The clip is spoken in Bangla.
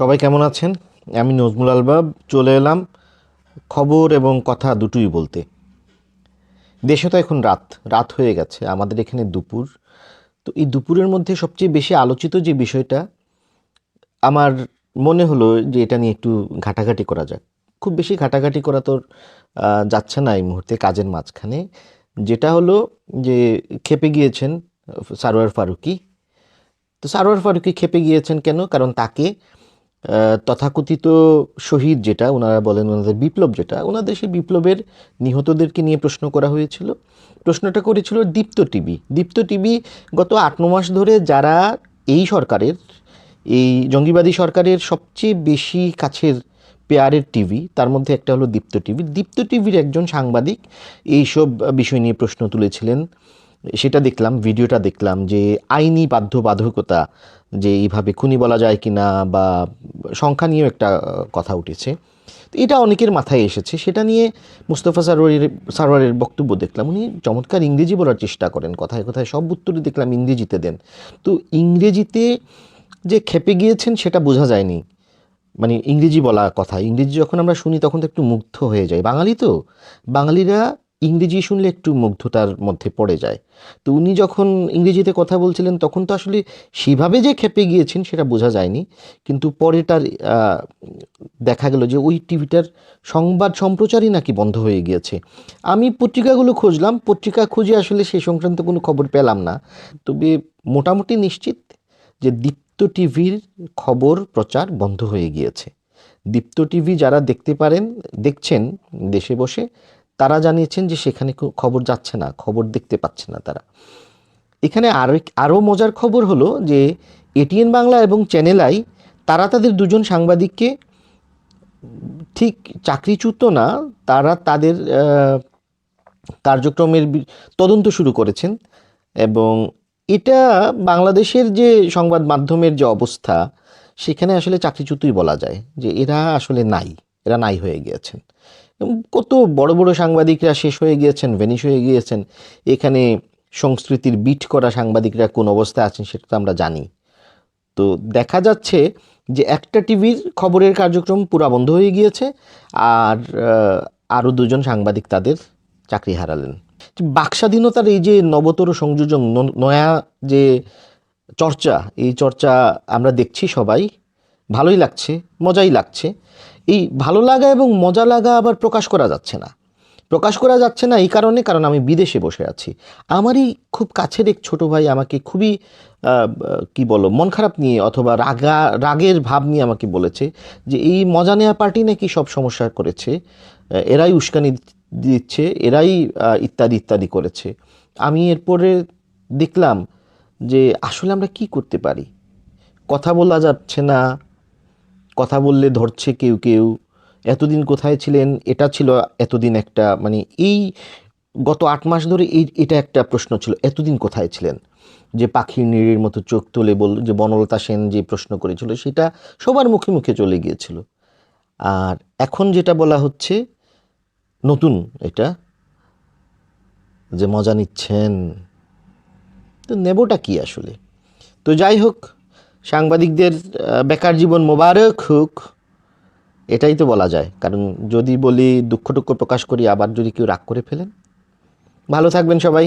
সবাই কেমন আছেন? আমি নজমুল আলবাব, চলে এলাম খবর এবং কথা দুটোই বলতে। দেশে তো এখন রাত রাত হয়ে গেছে, আমাদের এখানে দুপুর। তো এই দুপুরের মধ্যে সবচেয়ে বেশি আলোচিত যে বিষয়টা, আমার মনে হলো যে এটা নিয়ে একটু ঘাটাঘাটি করা যাক। খুব বেশি ঘাটাঘাটি করা তো যাচ্ছে না এই মুহূর্তে কাজের মাঝখানে। যেটা হলো যে খেপে গিয়েছেন সারোয়ার ফারুকি। তো সারোয়ার ফারুকি খেপে গিয়েছেন কেন? কারণ তাকে তথাকথিত শহীদ যেটা, ওনারা বলেন ওনাদের বিপ্লব যেটা, ওনাদের সেই বিপ্লবের নিহতদেরকে নিয়ে প্রশ্ন করা হয়েছিল। প্রশ্নটা করেছিল দীপ্ত টিভি। দীপ্ত টিভি গত আট, ন মাস ধরে যারা এই সরকারের, এই জঙ্গিবাদী সরকারের সবচেয়ে বেশি কাছের পেয়ারের টিভি, তার মধ্যে একটা হলো দীপ্ত টিভি। দীপ্ত টিভির একজন সাংবাদিক এইসব বিষয় নিয়ে প্রশ্ন তুলেছিলেন। সেটা দেখলাম, ভিডিওটা দেখলাম যে আইনি বাধ্যবাধকতা যে এইভাবে খুনি বলা যায় কিনা বা সংখ্যা নিয়েও একটা কথা উঠেছে। তো এটা অনেকের মাথায় এসেছে। সেটা নিয়ে মুস্তফা সারোয়ারের সারোয়ারের বক্তব্য দেখলাম। উনি চমৎকার ইংরেজি বলার চেষ্টা করেন। কথায় কথায় সব উত্তরই দেখলাম ইংরেজিতে দেন। তো ইংরেজিতে যে খেপে গিয়েছেন সেটা বোঝা যায়নি। মানে ইংরেজি বলা কথা। ইংরেজি যখন আমরা শুনি তখন তো একটু মুগ্ধ হয়ে যায়। বাঙালি তো? বাঙালিরা ইংরেজি শুনলে একটু মুগ্ধতার মধ্যে পড়ে যায়। তো উনি যখন ইংরেজিতে কথা বলছিলেন, তখন তো আসলে সেভাবে যে খেপে গিয়েছেন সেটা বোঝা যায়নি। কিন্তু পরে তার দেখা গেল যে ওই টিভিটার সংবাদ সম্প্রচারই নাকি বন্ধ হয়ে গিয়েছে। আমি পত্রিকাগুলো খুঁজলাম, পত্রিকা খুঁজে আসলে সেই সংক্রান্ত কোনো খবর পেলাম না। তবে মোটামুটি নিশ্চিত যে দীপ্ত টিভির খবর প্রচার বন্ধ হয়ে গিয়েছে। দীপ্ত টিভি যারা দেখতে পারেন, দেখছেন দেশে বসে তারা জানিয়েছেন যে সেখানে খবর যাচ্ছে না, খবর দেখতে পাচ্ছে না তারা। এখানে আরও আরও মজার খবর হলো যে এটিএন বাংলা এবং চ্যানেল আই, তারা তাদের দুজন সাংবাদিককে ঠিক চাকরিচ্যুত না, তারা তাদের কার্যক্রমের তদন্ত শুরু করেছেন। এবং এটা বাংলাদেশের যে সংবাদ মাধ্যমের যে অবস্থা, সেখানে আসলে চাকরিচ্যুতই বলা যায় যে এরা আসলে নাই, এরা নাই হয়ে গিয়েছেন। কত বড় বড় সাংবাদিকরা শেষ হয়ে গিয়েছেন ভেনিশ হয়ে গিয়েছেন। এখানে সংস্কৃতির বিট করা সাংবাদিকরা কোন অবস্থায় আছেন সেটা তো আমরা জানি। তো দেখা যাচ্ছে যে একটা টিভির খবরের কার্যক্রম পুরা বন্ধ হয়ে গিয়েছে, আর আরও দুজন সাংবাদিক তাদের চাকরি হারালেন। বাকস্বাধীনতার এই যে নবতর সংযোজন নয়া যে চর্চা, এই চর্চা আমরা দেখছি সবাই। ভালোই লাগছে, মজাই লাগছে। এই ভালো লাগা এবং মজা লাগা আবার প্রকাশ করা যাচ্ছে না। প্রকাশ করা যাচ্ছে না এই কারণে কারণ আমি বিদেশে বসে আছি। আমারই খুব কাছের এক ছোট ভাই আমাকে খুবই কি বলো মন খারাপ নিয়ে অথবা রাগা, রাগের ভাব নিয়ে আমাকে বলেছে যে এই মজা নেওয়া পার্টি নাকি সব সমস্যা করেছে। এরাই উস্কানি দিচ্ছে, এরাই ইত্যাদি ইত্যাদি করেছে। আমি এরপরে দেখলাম যে আসলে আমরা কি করতে পারি? কথা বলা যাচ্ছে না কথা বললে ধরছে কেউ কেউ, এতদিন কোথায় ছিলেন, এটা ছিল এতদিন একটা মানে এই গত আট মাস ধরে এই, এটা একটা প্রশ্ন ছিল, এতদিন কোথায় ছিলেন? যে পাখির নিড়ির মতো চোখ তুলে বল, যে বনলতা সেন যে প্রশ্ন করেছিল, সেটা সবার মুখে মুখে চলে গিয়েছিল। আর এখন যেটা বলা হচ্ছে, নতুন এটা, যে মজা নিচ্ছেন, তো নেবটা কি আসলে? তো যাই হোক সাংবাদিকদের বেকার জীবন মোবারক হোক, এটাই তো বলা যায়। কারণ যদি বলি দুঃখ টুক্ষ প্রকাশ করি, আবার যদি কেউ রাগ করে ফেলেন। ভালো থাকবেন সবাই।